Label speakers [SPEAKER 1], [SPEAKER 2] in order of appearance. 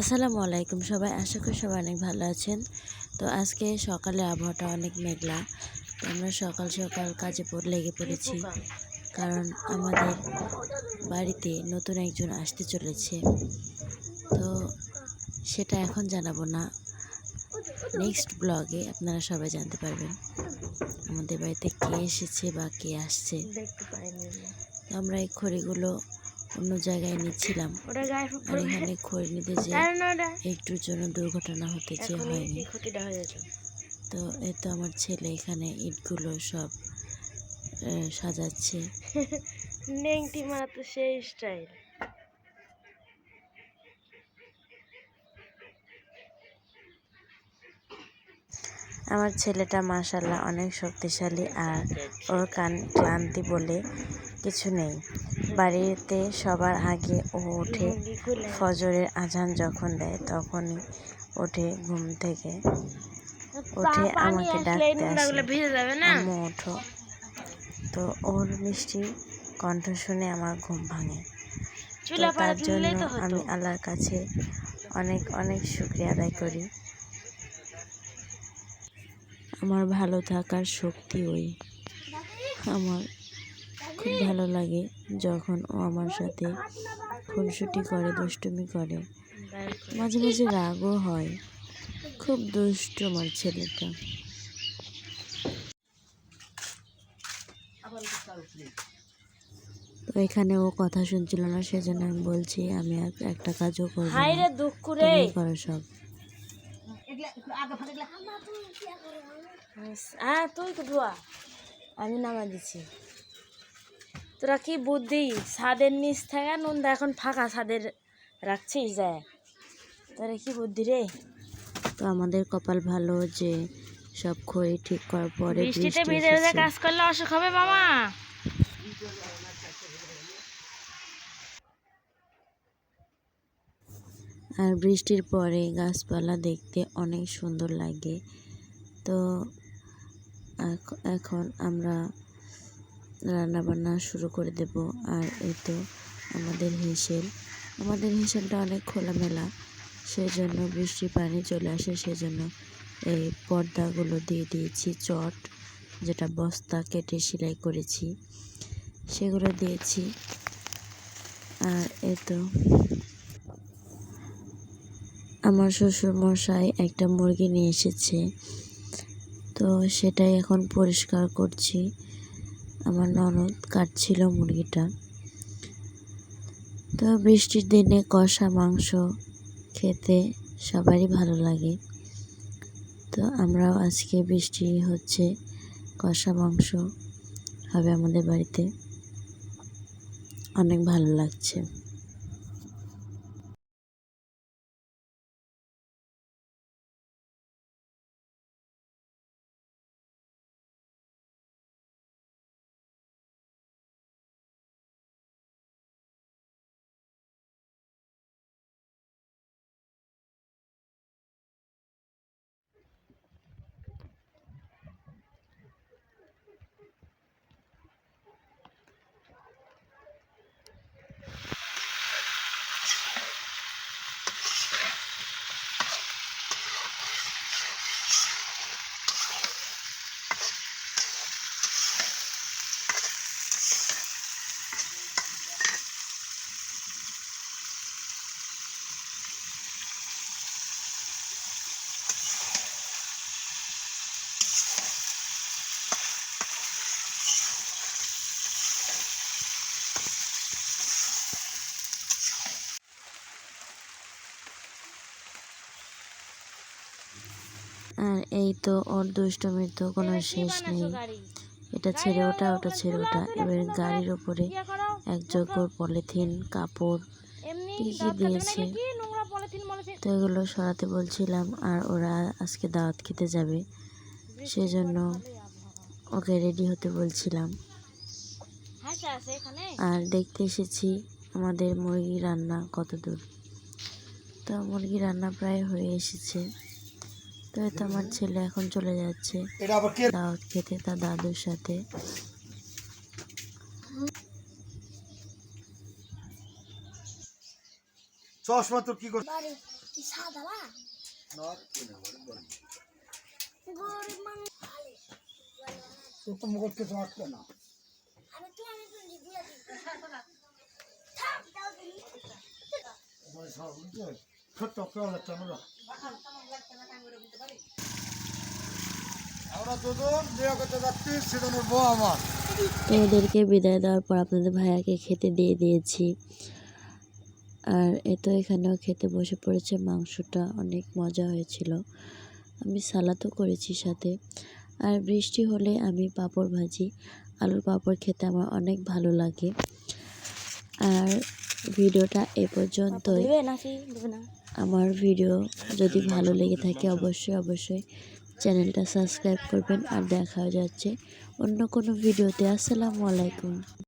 [SPEAKER 1] আসসালামু আলাইকুম সবাই, আশা করি সবাই অনেক ভালো আছেন। তো আজকে সকালে আবহাওয়াটা অনেক মেঘলা। তো আমরা সকাল সকাল কাজে পড়ে, লেগে পড়েছি। কারণ আমাদের বাড়িতে নতুন একজন আসতে চলেছে। তো সেটা এখন জানাব না। নেক্সট ব্লগে আপনারা সবাই জানতে পারবেন আমাদের বাড়িতে কে এসেছে বা কে আসছে। আমরা এই খড়িগুলো অন্য জায়গায় নিচ্ছিলাম। আর এখানে খড়ি নিতে যে একটুর জন্য দুর্ঘটনা হতে যে হয়নি।
[SPEAKER 2] হয়ে
[SPEAKER 1] তো এই তো আমার ছেলে এখানে ইটগুলো সব সাজাচ্ছে।
[SPEAKER 2] নেংটি মারা তো সেই স্টাইল।
[SPEAKER 1] আমার ছেলেটা মাশাল্লাহ অনেক শক্তিশালী আর ওর কান ক্লান্তি বলে কিছু নেই। বাড়িতে সবার আগে ও ওঠে। ফজরের আজান যখন দেয় তখনই ওঠে ঘুম থেকে। উঠে আমাকে ডাকতে আসে আম্মু ওঠো। তো ওর মিষ্টি কণ্ঠ শুনে আমার ঘুম ভাঙে। তো তার জন্য আমি আল্লাহর কাছে অনেক অনেক শুক্রিয়া আদায় করি। আমার ভালো থাকার শক্তি ওই। আমার খুব ভালো লাগে যখন ও আমার সাথে খুনসুটি করে দুষ্টুমি করে। মাঝে মাঝে রাগও হয়। খুব দুষ্ট আমার ছেলেটা। তো এখানে ও কথা শুনছিল না সেজন্য আমি বলছি আমি আর একটা কাজও করব করো সব।
[SPEAKER 2] হ্যাঁ তুই তো আমি নামা দিছি। তোরা কি বুদ্ধি? ছাদের নিচ থেকে নুন দা এখন ফাঁকা ছাদের রাখছিস যায় তোরা কি বুদ্ধি রে?
[SPEAKER 1] তো আমাদের কপাল ভালো যে সব খড়ি ঠিক করার পরে
[SPEAKER 2] বৃষ্টিতে ভিজে ভিজে কাজ করলে অসুখ হবে মামা।
[SPEAKER 1] আর বৃষ্টির পরে গাছপালা দেখতে অনেক সুন্দর লাগে। তো এখ- এখন আমরা রান্না বান্না শুরু করে দেব। আর এই তো আমাদের হেসেল। আমাদের হেসেলটা অনেক খোলামেলা সেই জন্য বৃষ্টির পানি চলে আসে, সেজন্য এই পর্দাগুলো দিয়ে দিয়েছি চট, যেটা বস্তা কেটে সেলাই করেছি। সেগুলো দিয়েছি। আর এই তো আমার শ্বশুর মশাই একটা মুরগি নিয়ে এসেছে। তো সেটাই এখন পরিষ্কার করছি। আমার ননদ কাটছিল মুরগিটা। তো বৃষ্টির দিনে কষা মাংস খেতে সবারই ভালো লাগে। তো আমরাও আজকে বৃষ্টি হচ্ছে, কষা মাংস হবে আমাদের বাড়িতে। অনেক ভালো লাগছে। আর এই তো ওর দুষ্টমির তো কোনো শেষ নেই। এটা ছেড়ে ওটা ওটা ছেড়ে ওটা। এবার গাড়ির ওপরে
[SPEAKER 2] কি
[SPEAKER 1] এক জোকর পলিথিন কাপড় কি কি দিয়েছে? তো এগুলো সরাতে বলছিলাম আর ওরা আজকে দাওয়াত খেতে যাবে। সেজন্য ওকে রেডি হতে বলছিলাম। আর দেখতে এসেছি আমাদের মুরগি রান্না কত দূর তো মুরগি রান্না প্রায় হয়ে এসেছে। তো তো আমার ছেলে এখন চলে যাচ্ছে
[SPEAKER 3] এটা আবার কে?
[SPEAKER 1] দাওয়াত খেতে তার দাদুর সাথে।
[SPEAKER 3] চশমা তোর কি করছিস ছোট্ট কেউ যাচ্ছে আমরা
[SPEAKER 1] তো ওদেরকে বিদায় দেওয়ার পর আপনাদের ভাইয়াকে খেতে দিয়ে দিয়েছি। আর এ তো এখানেও খেতে বসে পড়েছে মাংসটা অনেক মজা হয়েছিল। আমি সালাদও করেছি সাথে। আর বৃষ্টি হলে আমি পাঁপড় ভাজি। আলুর পাঁপড় খেতে আমার অনেক ভালো লাগে। আর ভিডিওটা এ পর্যন্তই। আমার ভিডিও যদি ভালো লেগে থাকে অবশ্যই অবশ্যই চ্যানেলটা সাবস্ক্রাইব করবেন আর দেখা যাচ্ছে অন্য কোনো ভিডিওতে। আসসালামু আলাইকুম।